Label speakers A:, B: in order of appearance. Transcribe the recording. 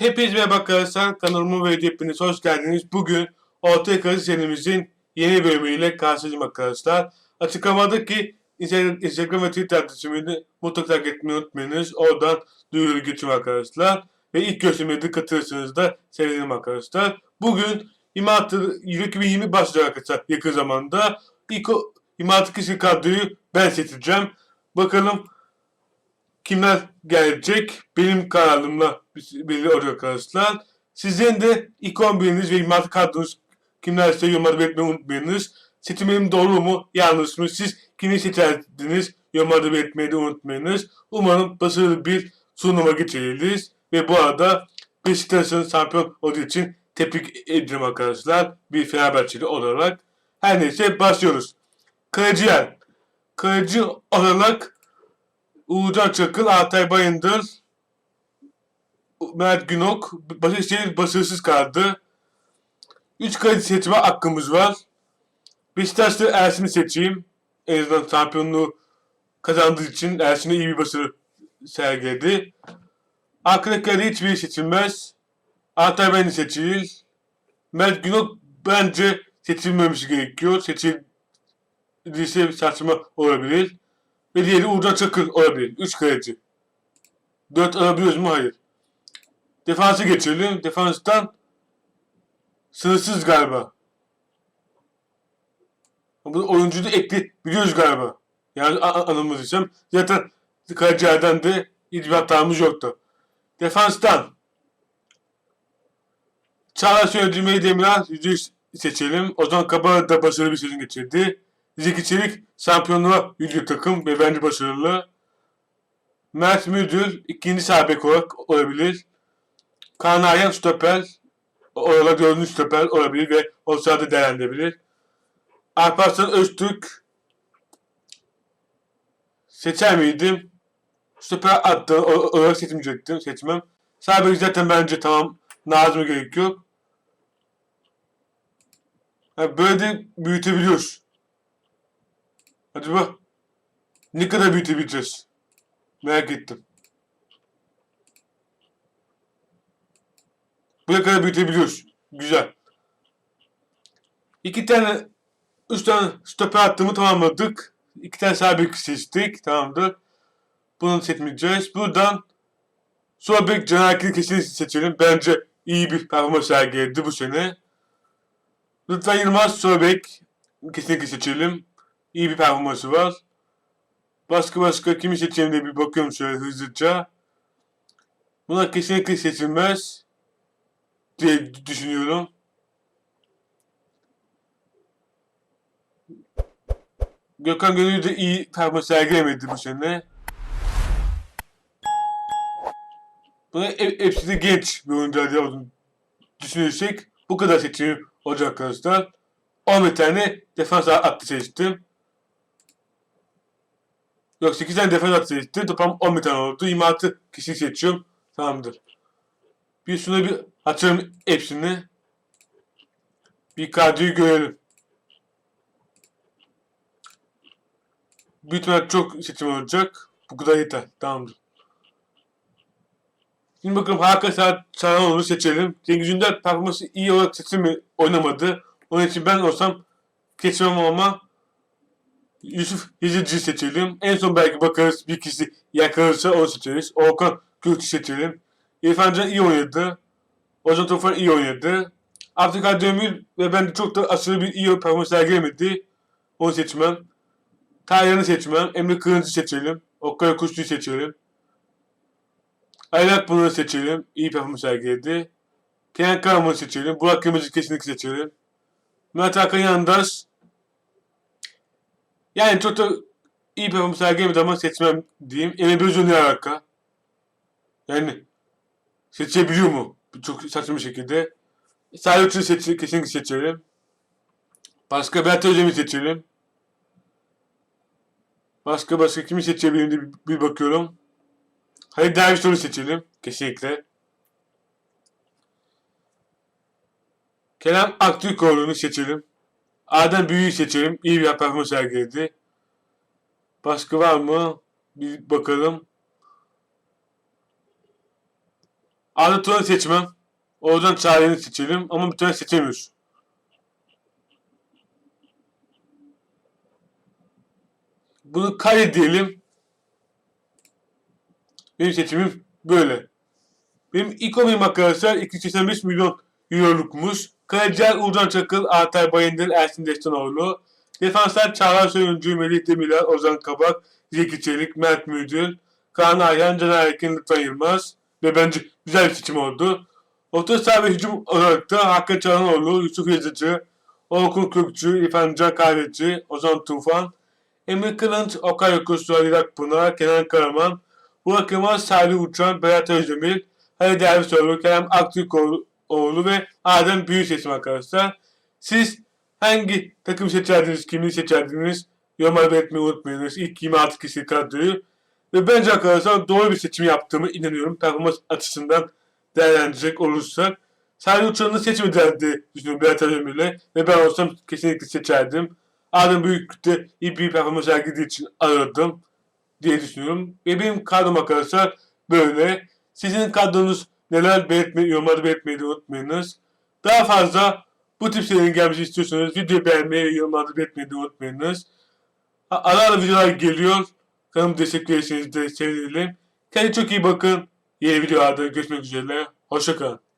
A: Hepiniz merhaba arkadaşlar. Kanalıma ve hepiniz hoş geldiniz. Bugün Orta Yakası serimizin yeni bölümüyle karşınızdayım arkadaşlar. Açıklamadaki Instagram ve Twitter adresimi mutlaka takip etmeyi unutmayınız. Oradan duyuru geçiyorum arkadaşlar. Ve ilk gösterime de katılırsanız da sevinirim arkadaşlar. Bugün İmatı 2020 başlayacak arkadaşlar yakın zamanda. İlk İmatı kişi kadroyu ben seçeceğim. Bakalım kimler gelecek benim kanalımla belli olacak arkadaşlar. Sizin de ilk 11'iniz ve imat kadronuz kimlerse yorumlarda belirtmeyi unutmayınız. Seçimlerim doğru mu yanlış mı siz kimi seçerdiniz yorumlarda belirtmeyi de unutmayınız. Umarım başarılı bir sunuma geçiririz. Ve bu arada Beşiktaş'ın şampiyon olduğu için tebrik ederim arkadaşlar. Bir Fenerbahçeli olarak. Her neyse başlıyoruz. Kaleci yer. Kaleci olarak Uğurcan Çakıl, Altay Bayındır, Mert Günok, Başakşehir başarısız kaldı. Üç kaleci seçme hakkımız var. Beşiktaş'ta Ersin'i seçeyim. En azından şampiyonluğu kazandığı için Ersin'e iyi bir başarı sergiledi. Arkadakileri hiçbiri seçilmez. Altay Bayındır seçilir. Mert Günok bence seçilmemesi gerekiyor. Seçildiyse saçma olabilir. Ve diğeri Uğurcan Çakır olabilir. 3 kaleci. 4 alabiliyoruz mu? Hayır. Defansa geçelim. Defanstan sınırsız galiba. Bu oyuncuyu da ekli biliyoruz galiba. Yani anılmadıysam. Zaten kalecilerden de hiçbir hatamız yoktu. Defanstan Çağlar Söylediğimi Demirel yüzü seçelim. Ozan Kabara da başarılı bir sezon geçirdi. Zeki Çelik şampiyonluğa yüzük takım ve bence başarılı. Mert Müdür ikinci sabek olarak olabilir. Kaan Ayhan stoper olarak dördüncü stoper olabilir ve o sırada değerlendirebilir. Alparslan Öztürk seçer miydim? Stoper attı olarak seçmeyecektim. Seçmem. Sabek zaten bence tamam. Nazım'a gerek yok. Ha, böyle de büyütebiliyoruz. Acaba ne kadar büyütebileceğiz? Merak ettim. Bu kadar büyütebiliyoruz. Güzel. İki tane, üç tane stoper attığımı tamamladık. İki tane sabit seçtik. Tamamdır. Bunu seçmeyeceğiz. Buradan sol bek Can Erkin'i kesinlikle seçelim. Bence iyi bir performans sergiledi bu sene. Lütfen Yılmaz sol bek kesinlikle seçelim. İyi bir performansı var. Başka başka kimi diye bir bakıyorum şöyle hızlıca. Buna kesinlikle seçilmez diye düşünüyorum. Gökhan Gönül de iyi performans sergilemedi bu sene. Buna hepsi de genç bir oyuncu diye olduğunu düşünürsek bu kadar seçelim olacak arkadaşlar. 11 tane defans attı seçtim. Yok 8 tane defans attı seçtim. Toplam 11 tane oldu. 26 kişi seçiyorum. Tamamdır. Bir şuna bir açalım hepsini. Bir kadroyu görelim. Büyük çok seçim olacak. Bu kadar yeter. Tamamdır. Şimdi bakalım Hakan Saranoğlu'nu seçelim. Cengiz Ünder performansı iyi olarak seçimi oynamadı. Onun için ben olsam geçmem ama Yusuf Yazıcı seçelim. En son belki bakarız bir kişi yakalarsa onu seçeriz. Okan Gürtü seçelim. İrfan Can iyi oynadı. Ozan Tufan iyi oynadı. Abdülkadir Demir ve ben de çok da aşırı bir iyi performans sergilemedi. Onu seçmem. Taylan'ı seçmem. Emre Kırıncı seçelim. Okkaya Kuşçu'yu seçelim. Aylak bunu seçelim. İyi performans sergiledi. Kenan Karaman'ı seçelim. Burak Kırmızı kesinlikle seçelim. Mert Hakan Yandaş. Yani çok da iyi performans sergilemedi ama seçmem diyeyim. Emre Bözün ne alaka? Yani seçebiliyor mu? Çok saçma bir şekilde. Salihçı'yı seç kesinlikle seçelim. Başka Berta Özlem'i seçelim. Başka başka kimi seçebilirim diye bir, bakıyorum. Hayır Dervişoğlu seçelim. Kesinlikle. Kerem Aktürkoğlu'nu seçelim. Adem Büyü'yü seçelim. İyi bir performans sergiledi. Başka var mı? Bir bakalım. Arda Turan'ı seçmem. Oradan Çağrı'nı seçelim ama bir tane seçemiyoruz. Bunu kaydedelim. Benim seçimim böyle. Benim ilk oyunum arkadaşlar 285 milyon eurolukmuş. Kaleciler Uğurcan Çakıl, Altay Bayındır, Ersin Destanoğlu. Defanslar Çağlar Söyüncü, Melih Demirel, Ozan Kabak, Zeki Çelik, Mert Müdür, Kaan Ayhan, Caner Erkin, Lütfen Yılmaz. Ve bence güzel bir seçim oldu. Orta saha ve hücum olarak da Hakan Çalhanoğlu, Yusuf Yazıcı, Orkun Kökçü, İrfan Can Kahveci, Ozan Tufan, Emir Kılınç, Okay Yokusu, Ali Akpınar, Kenan Karaman, Burak Yılmaz, Salih Uçan, Berat Özdemir, Halil Dervişoğlu, Kerem Aktürkoğlu ve Adem Büyüksesim arkadaşlar. Siz hangi takım seçerdiniz, kimi seçerdiniz? Yorumlar belirtmeyi unutmayınız. İlk 26 kişi kadroyu. Ve bence arkadaşlar doğru bir seçim yaptığımı inanıyorum. Performans açısından değerlendirecek olursak. Salih Uçan'ı seçmediler diye düşünüyorum Berat Özdemir'le. Ve ben olsam kesinlikle seçerdim. Adem Büyüklük'te iyi bir performans sergilediği için aradım diye düşünüyorum. Ve benim kadrom arkadaşlar böyle. Sizin kadronuz neler belirtmeyi, yorumlarda belirtmeyi unutmayınız. Daha fazla bu tip serinin gelmesi istiyorsanız videoyu beğenmeyi ve yorumlarda belirtmeyi unutmayınız. Ara ara videolar geliyor. Kanalımı desteklerseniz de sevinirim. Kendinize çok iyi bakın. Yeni videolarda görüşmek üzere. Hoşçakalın.